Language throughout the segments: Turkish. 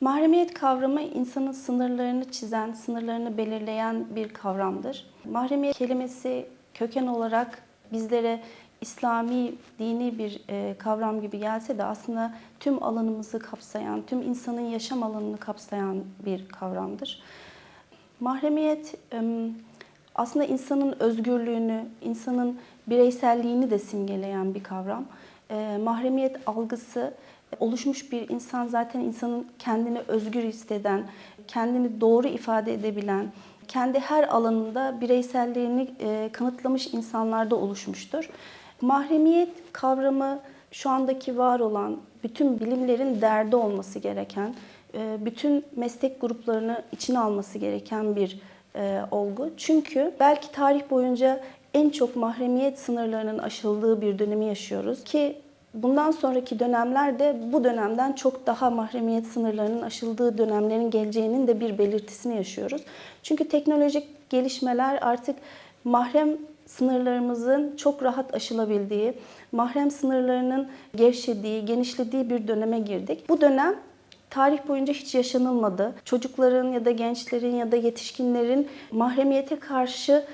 Mahremiyet kavramı insanın sınırlarını çizen, sınırlarını belirleyen bir kavramdır. Mahremiyet kelimesi köken olarak bizlere İslami, dini bir e, kavram gibi gelse de aslında tüm alanımızı kapsayan, tüm insanın yaşam alanını kapsayan bir kavramdır. Mahremiyet em, aslında insanın özgürlüğünü, insanın bireyselliğini de simgeleyen bir kavram. E, Mahremiyet algısı oluşmuş bir insan zaten insanın kendini özgür hisseden, kendini doğru ifade edebilen, kendi her alanında bireyselliğini e, kanıtlamış insanlarda oluşmuştur. Mahremiyet kavramı şu andaki var olan bütün bilimlerin derdi olması gereken, e, bütün meslek gruplarını içine alması gereken bir e, olgu. Çünkü belki tarih boyunca en çok mahremiyet sınırlarının aşıldığı bir dönemi yaşıyoruz ki bundan sonraki dönemlerde bu dönemden çok daha mahremiyet sınırlarının aşıldığı dönemlerin geleceğinin de bir belirtisini yaşıyoruz. Çünkü teknolojik gelişmeler artık mahrem sınırlarımızın çok rahat aşılabildiği, mahrem sınırlarının gevşediği, genişlediği bir döneme girdik. Bu dönem tarih boyunca hiç yaşanılmadı. Çocukların ya da gençlerin ya da yetişkinlerin mahremiyete karşı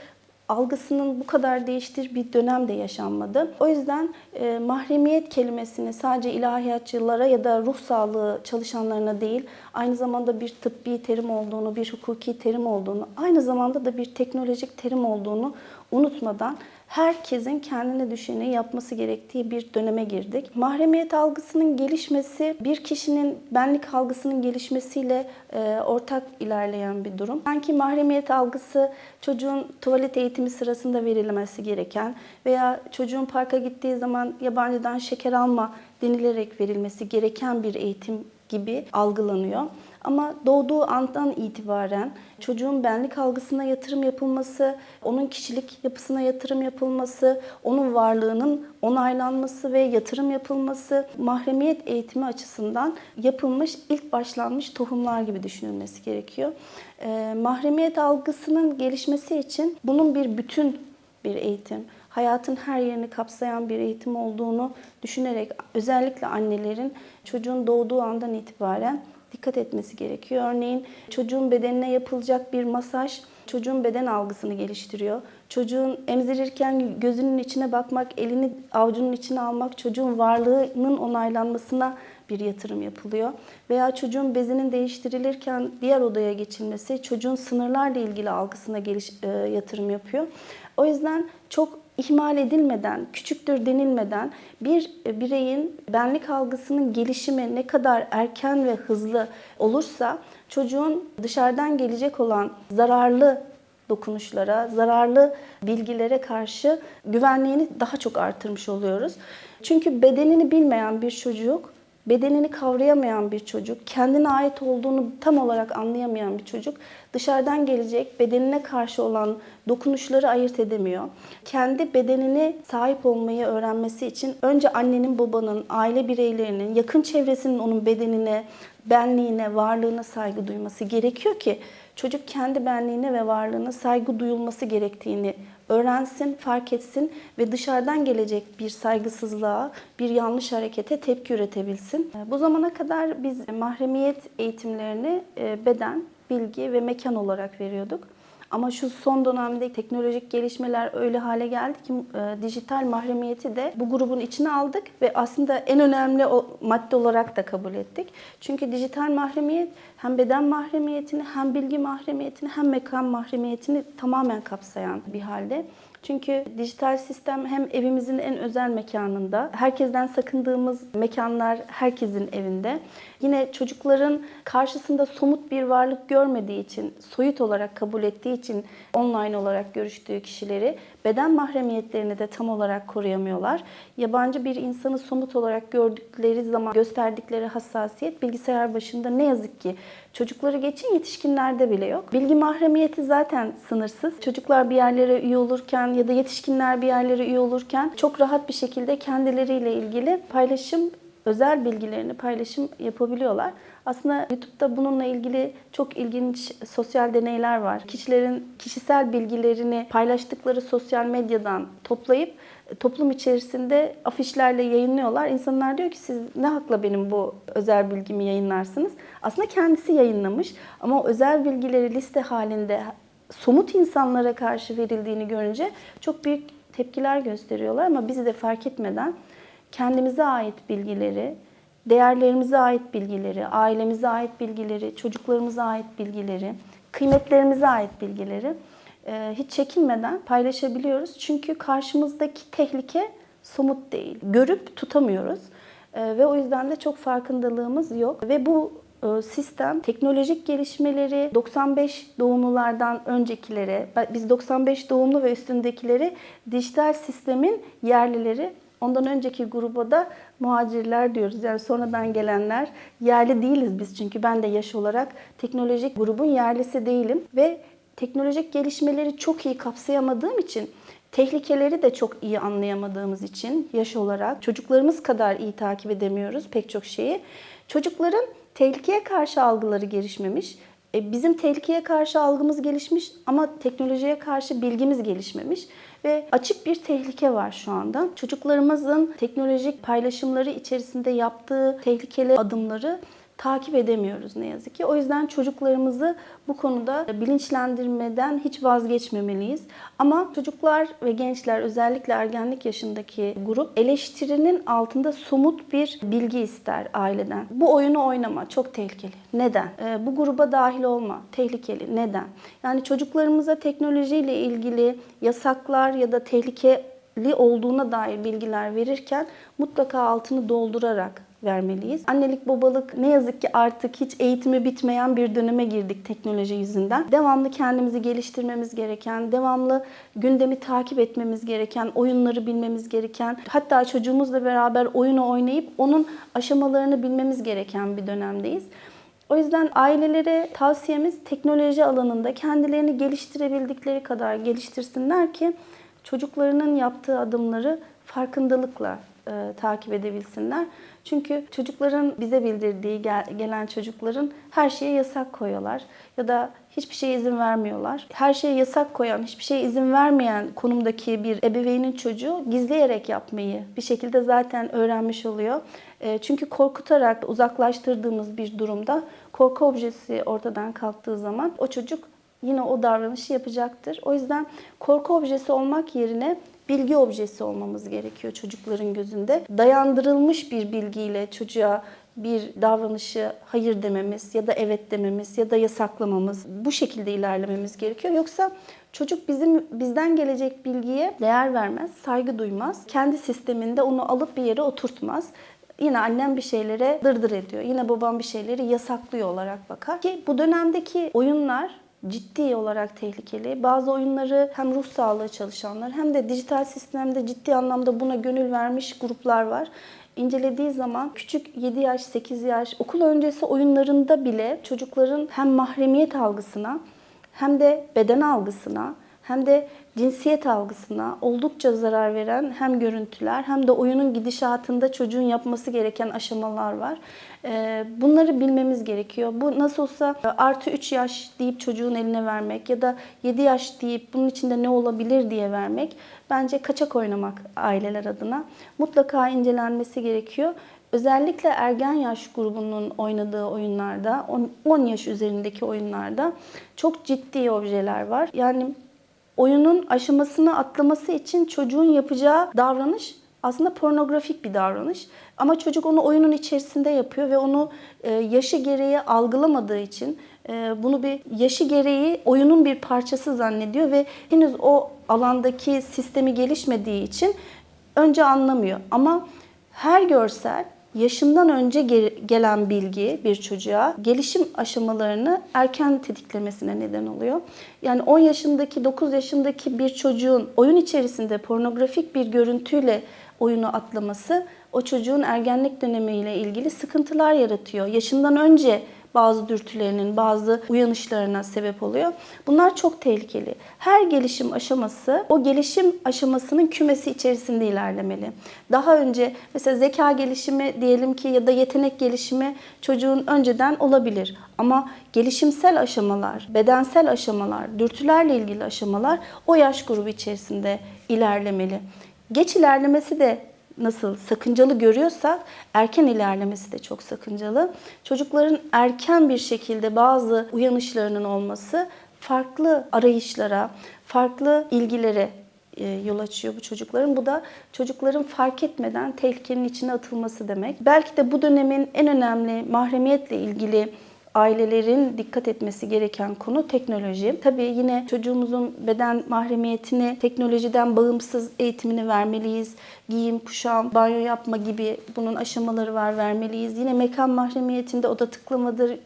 algısının bu kadar değiştiği bir dönem de yaşanmadı. O yüzden e, mahremiyet kelimesini sadece ilahiyatçılara ya da ruh sağlığı çalışanlarına değil, aynı zamanda bir tıbbi terim olduğunu, bir hukuki terim olduğunu, aynı zamanda da bir teknolojik terim olduğunu unutmadan herkesin kendine düşeni yapması gerektiği bir döneme girdik. Mahremiyet algısının gelişmesi bir kişinin benlik algısının gelişmesiyle e, ortak ilerleyen bir durum. Sanki mahremiyet algısı çocuğun tuvalet eğitimi sırasında verilmesi gereken veya çocuğun parka gittiği zaman yabancıdan şeker alma denilerek verilmesi gereken bir eğitim gibi algılanıyor. Ama doğduğu andan itibaren çocuğun benlik algısına yatırım yapılması, onun kişilik yapısına yatırım yapılması, onun varlığının onaylanması ve yatırım yapılması mahremiyet eğitimi açısından yapılmış ilk başlanmış tohumlar gibi düşünülmesi gerekiyor. Ee, mahremiyet algısının gelişmesi için bunun bir bütün bir eğitim, hayatın her yerini kapsayan bir eğitim olduğunu düşünerek özellikle annelerin çocuğun doğduğu andan itibaren dikkat etmesi gerekiyor. Örneğin çocuğun bedenine yapılacak bir masaj çocuğun beden algısını geliştiriyor. Çocuğun emzirirken gözünün içine bakmak, elini avucunun içine almak çocuğun varlığının onaylanmasına bir yatırım yapılıyor. Veya çocuğun bezinin değiştirilirken diğer odaya geçilmesi çocuğun sınırlarla ilgili algısına geliş, e, yatırım yapıyor. O yüzden çok ihmal edilmeden, küçüktür denilmeden bir bireyin benlik algısının gelişimi ne kadar erken ve hızlı olursa çocuğun dışarıdan gelecek olan zararlı dokunuşlara, zararlı bilgilere karşı güvenliğini daha çok artırmış oluyoruz. Çünkü bedenini bilmeyen bir çocuk bedenini kavrayamayan bir çocuk, kendine ait olduğunu tam olarak anlayamayan bir çocuk dışarıdan gelecek bedenine karşı olan dokunuşları ayırt edemiyor. Kendi bedenine sahip olmayı öğrenmesi için önce annenin, babanın, aile bireylerinin, yakın çevresinin onun bedenine, benliğine, varlığına saygı duyması gerekiyor ki çocuk kendi benliğine ve varlığına saygı duyulması gerektiğini öğrensin, fark etsin ve dışarıdan gelecek bir saygısızlığa, bir yanlış harekete tepki üretebilsin. Bu zamana kadar biz mahremiyet eğitimlerini e, beden, bilgi ve mekan olarak veriyorduk. Ama şu son dönemde teknolojik gelişmeler öyle hale geldi ki e, dijital mahremiyeti de bu grubun içine aldık ve aslında en önemli o madde olarak da kabul ettik. Çünkü dijital mahremiyet hem beden mahremiyetini hem bilgi mahremiyetini hem mekan mahremiyetini tamamen kapsayan bir halde. Çünkü dijital sistem hem evimizin en özel mekanında, herkesten sakındığımız mekanlar herkesin evinde. Yine çocukların karşısında somut bir varlık görmediği için, soyut olarak kabul ettiği için online olarak görüştüğü kişileri beden mahremiyetlerini de tam olarak koruyamıyorlar. Yabancı bir insanı somut olarak gördükleri zaman gösterdikleri hassasiyet bilgisayar başında ne yazık ki çocukları geçin yetişkinlerde bile yok. Bilgi mahremiyeti zaten sınırsız. Çocuklar bir yerlere üye olurken ya da yetişkinler bir yerlere üye olurken çok rahat bir şekilde kendileriyle ilgili paylaşım özel bilgilerini paylaşım yapabiliyorlar. Aslında YouTube'da bununla ilgili çok ilginç sosyal deneyler var. Kişilerin kişisel bilgilerini paylaştıkları sosyal medyadan toplayıp e, toplum içerisinde afişlerle yayınlıyorlar. İnsanlar diyor ki siz ne hakla benim bu özel bilgimi yayınlarsınız? Aslında kendisi yayınlamış ama o özel bilgileri liste halinde somut insanlara karşı verildiğini görünce çok büyük tepkiler gösteriyorlar ama biz de fark etmeden kendimize ait bilgileri, değerlerimize ait bilgileri, ailemize ait bilgileri, çocuklarımıza ait bilgileri, kıymetlerimize ait bilgileri e, hiç çekinmeden paylaşabiliyoruz. Çünkü karşımızdaki tehlike somut değil. Görüp tutamıyoruz. E, Ve o yüzden de çok farkındalığımız yok. Ve bu e, sistem teknolojik gelişmeleri 95 doğumlulardan öncekilere, biz 95 doğumlu ve üstündekileri dijital sistemin yerlileri, ondan önceki gruba da muhacirler diyoruz. Yani sonradan gelenler yerli değiliz biz çünkü ben de yaş olarak teknolojik grubun yerlisi değilim ve teknolojik gelişmeleri çok iyi kapsayamadığım için Tehlikeleri de çok iyi anlayamadığımız için yaş olarak çocuklarımız kadar iyi takip edemiyoruz pek çok şeyi. Çocukların tehlikeye karşı algıları gelişmemiş. E, Bizim tehlikeye karşı algımız gelişmiş ama teknolojiye karşı bilgimiz gelişmemiş ve açık bir tehlike var şu anda. Çocuklarımızın teknolojik paylaşımları içerisinde yaptığı tehlikeli adımları takip edemiyoruz ne yazık ki. O yüzden çocuklarımızı bu konuda bilinçlendirmeden hiç vazgeçmemeliyiz. Ama çocuklar ve gençler özellikle ergenlik yaşındaki grup eleştirinin altında somut bir bilgi ister aileden. Bu oyunu oynama çok tehlikeli. Neden? Ee, bu gruba dahil olma tehlikeli. Neden? Yani çocuklarımıza teknolojiyle ilgili yasaklar ya da tehlikeli olduğuna dair bilgiler verirken mutlaka altını doldurarak vermeliyiz. Annelik babalık ne yazık ki artık hiç eğitimi bitmeyen bir döneme girdik teknoloji yüzünden. Devamlı kendimizi geliştirmemiz gereken, devamlı gündemi takip etmemiz gereken, oyunları bilmemiz gereken, hatta çocuğumuzla beraber oyunu oynayıp onun aşamalarını bilmemiz gereken bir dönemdeyiz. O yüzden ailelere tavsiyemiz teknoloji alanında kendilerini geliştirebildikleri kadar geliştirsinler ki çocuklarının yaptığı adımları farkındalıkla e, takip edebilsinler. Çünkü çocukların bize bildirdiği gel- gelen çocukların her şeye yasak koyuyorlar ya da hiçbir şeye izin vermiyorlar. Her şeye yasak koyan, hiçbir şeye izin vermeyen konumdaki bir ebeveynin çocuğu gizleyerek yapmayı bir şekilde zaten öğrenmiş oluyor. E, Çünkü korkutarak uzaklaştırdığımız bir durumda korku objesi ortadan kalktığı zaman o çocuk yine o davranışı yapacaktır. O yüzden korku objesi olmak yerine bilgi objesi olmamız gerekiyor çocukların gözünde. Dayandırılmış bir bilgiyle çocuğa bir davranışı hayır dememiz ya da evet dememiz ya da yasaklamamız bu şekilde ilerlememiz gerekiyor. Yoksa çocuk bizim bizden gelecek bilgiye değer vermez, saygı duymaz. Kendi sisteminde onu alıp bir yere oturtmaz. Yine annem bir şeylere dırdır ediyor. Yine babam bir şeyleri yasaklıyor olarak bakar. Ki bu dönemdeki oyunlar ciddi olarak tehlikeli. Bazı oyunları hem ruh sağlığı çalışanlar hem de dijital sistemde ciddi anlamda buna gönül vermiş gruplar var. İncelediği zaman küçük 7 yaş, 8 yaş okul öncesi oyunlarında bile çocukların hem mahremiyet algısına hem de beden algısına hem de cinsiyet algısına oldukça zarar veren hem görüntüler hem de oyunun gidişatında çocuğun yapması gereken aşamalar var. Ee, Bunları bilmemiz gerekiyor. Bu nasıl olsa artı 3 yaş deyip çocuğun eline vermek ya da 7 yaş deyip bunun içinde ne olabilir diye vermek bence kaçak oynamak aileler adına. Mutlaka incelenmesi gerekiyor. Özellikle ergen yaş grubunun oynadığı oyunlarda, 10 yaş üzerindeki oyunlarda çok ciddi objeler var. Yani oyunun aşamasını atlaması için çocuğun yapacağı davranış aslında pornografik bir davranış. Ama çocuk onu oyunun içerisinde yapıyor ve onu e, yaşı gereği algılamadığı için e, bunu bir yaşı gereği oyunun bir parçası zannediyor ve henüz o alandaki sistemi gelişmediği için önce anlamıyor. Ama her görsel yaşından önce ge- gelen bilgi bir çocuğa gelişim aşamalarını erken tetiklemesine neden oluyor. Yani 10 yaşındaki, 9 yaşındaki bir çocuğun oyun içerisinde pornografik bir görüntüyle oyunu atlaması o çocuğun ergenlik dönemiyle ilgili sıkıntılar yaratıyor. Yaşından önce bazı dürtülerinin, bazı uyanışlarına sebep oluyor. Bunlar çok tehlikeli. Her gelişim aşaması o gelişim aşamasının kümesi içerisinde ilerlemeli. Daha önce mesela zeka gelişimi diyelim ki ya da yetenek gelişimi çocuğun önceden olabilir. Ama gelişimsel aşamalar, bedensel aşamalar, dürtülerle ilgili aşamalar o yaş grubu içerisinde ilerlemeli. Geç ilerlemesi de nasıl sakıncalı görüyorsak erken ilerlemesi de çok sakıncalı. Çocukların erken bir şekilde bazı uyanışlarının olması farklı arayışlara, farklı ilgilere e, yol açıyor bu çocukların. Bu da çocukların fark etmeden tehlikenin içine atılması demek. Belki de bu dönemin en önemli mahremiyetle ilgili ailelerin dikkat etmesi gereken konu teknoloji. Tabii yine çocuğumuzun beden mahremiyetini teknolojiden bağımsız eğitimini vermeliyiz. Giyim, kuşam, banyo yapma gibi bunun aşamaları var vermeliyiz. Yine mekan mahremiyetinde oda tıklamadır,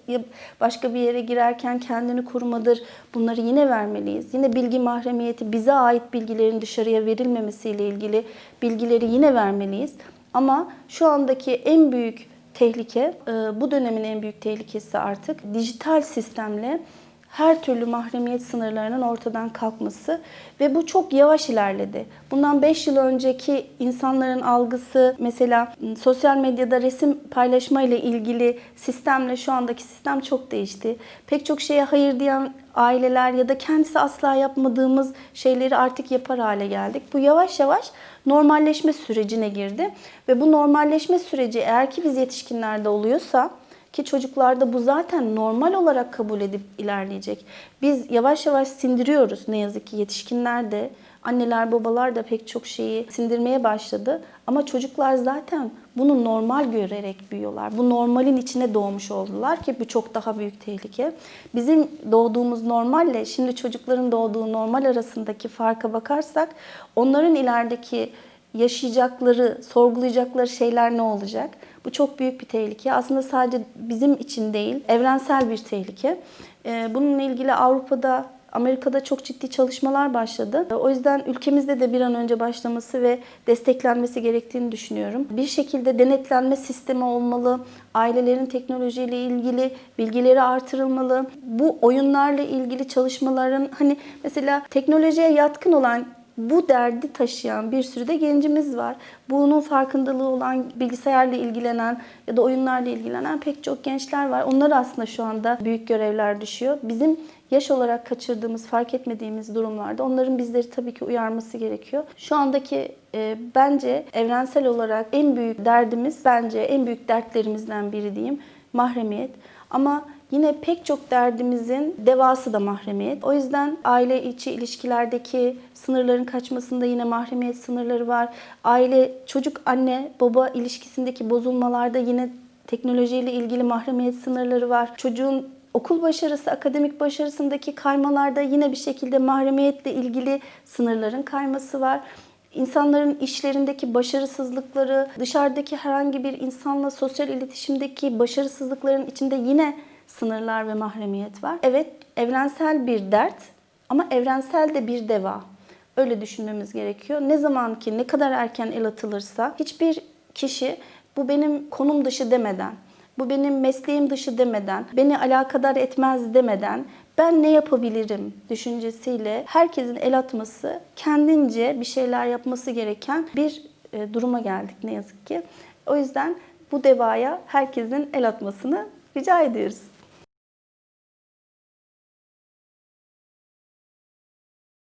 başka bir yere girerken kendini korumadır. Bunları yine vermeliyiz. Yine bilgi mahremiyeti bize ait bilgilerin dışarıya verilmemesiyle ilgili bilgileri yine vermeliyiz. Ama şu andaki en büyük tehlike, e, bu dönemin en büyük tehlikesi artık dijital sistemle her türlü mahremiyet sınırlarının ortadan kalkması ve bu çok yavaş ilerledi. Bundan 5 yıl önceki insanların algısı mesela sosyal medyada resim paylaşma ile ilgili sistemle şu andaki sistem çok değişti. Pek çok şeye hayır diyen aileler ya da kendisi asla yapmadığımız şeyleri artık yapar hale geldik. Bu yavaş yavaş normalleşme sürecine girdi ve bu normalleşme süreci eğer ki biz yetişkinlerde oluyorsa ki çocuklarda bu zaten normal olarak kabul edip ilerleyecek. Biz yavaş yavaş sindiriyoruz ne yazık ki yetişkinler de anneler babalar da pek çok şeyi sindirmeye başladı. Ama çocuklar zaten bunu normal görerek büyüyorlar. Bu normalin içine doğmuş oldular ki bu çok daha büyük tehlike. Bizim doğduğumuz normalle şimdi çocukların doğduğu normal arasındaki farka bakarsak onların ilerideki yaşayacakları, sorgulayacakları şeyler ne olacak? Bu çok büyük bir tehlike. Aslında sadece bizim için değil, evrensel bir tehlike. Ee, Bununla ilgili Avrupa'da, Amerika'da çok ciddi çalışmalar başladı. O yüzden ülkemizde de bir an önce başlaması ve desteklenmesi gerektiğini düşünüyorum. Bir şekilde denetlenme sistemi olmalı. Ailelerin teknolojiyle ilgili bilgileri artırılmalı. Bu oyunlarla ilgili çalışmaların hani mesela teknolojiye yatkın olan bu derdi taşıyan bir sürü de gencimiz var. Bunun farkındalığı olan, bilgisayarla ilgilenen ya da oyunlarla ilgilenen pek çok gençler var. Onlar aslında şu anda büyük görevler düşüyor. Bizim yaş olarak kaçırdığımız, fark etmediğimiz durumlarda onların bizleri tabii ki uyarması gerekiyor. Şu andaki e, bence evrensel olarak en büyük derdimiz, bence en büyük dertlerimizden biri diyeyim mahremiyet. Ama Yine pek çok derdimizin devası da mahremiyet. O yüzden aile içi ilişkilerdeki sınırların kaçmasında yine mahremiyet sınırları var. Aile, çocuk, anne, baba ilişkisindeki bozulmalarda yine teknolojiyle ilgili mahremiyet sınırları var. Çocuğun okul başarısı, akademik başarısındaki kaymalarda yine bir şekilde mahremiyetle ilgili sınırların kayması var. İnsanların işlerindeki başarısızlıkları, dışarıdaki herhangi bir insanla sosyal iletişimdeki başarısızlıkların içinde yine sınırlar ve mahremiyet var. Evet, evrensel bir dert ama evrensel de bir deva. Öyle düşünmemiz gerekiyor. Ne zaman ki ne kadar erken el atılırsa hiçbir kişi bu benim konum dışı demeden, bu benim mesleğim dışı demeden, beni alakadar etmez demeden ben ne yapabilirim düşüncesiyle herkesin el atması, kendince bir şeyler yapması gereken bir e, duruma geldik ne yazık ki. O yüzden bu devaya herkesin el atmasını rica ediyoruz.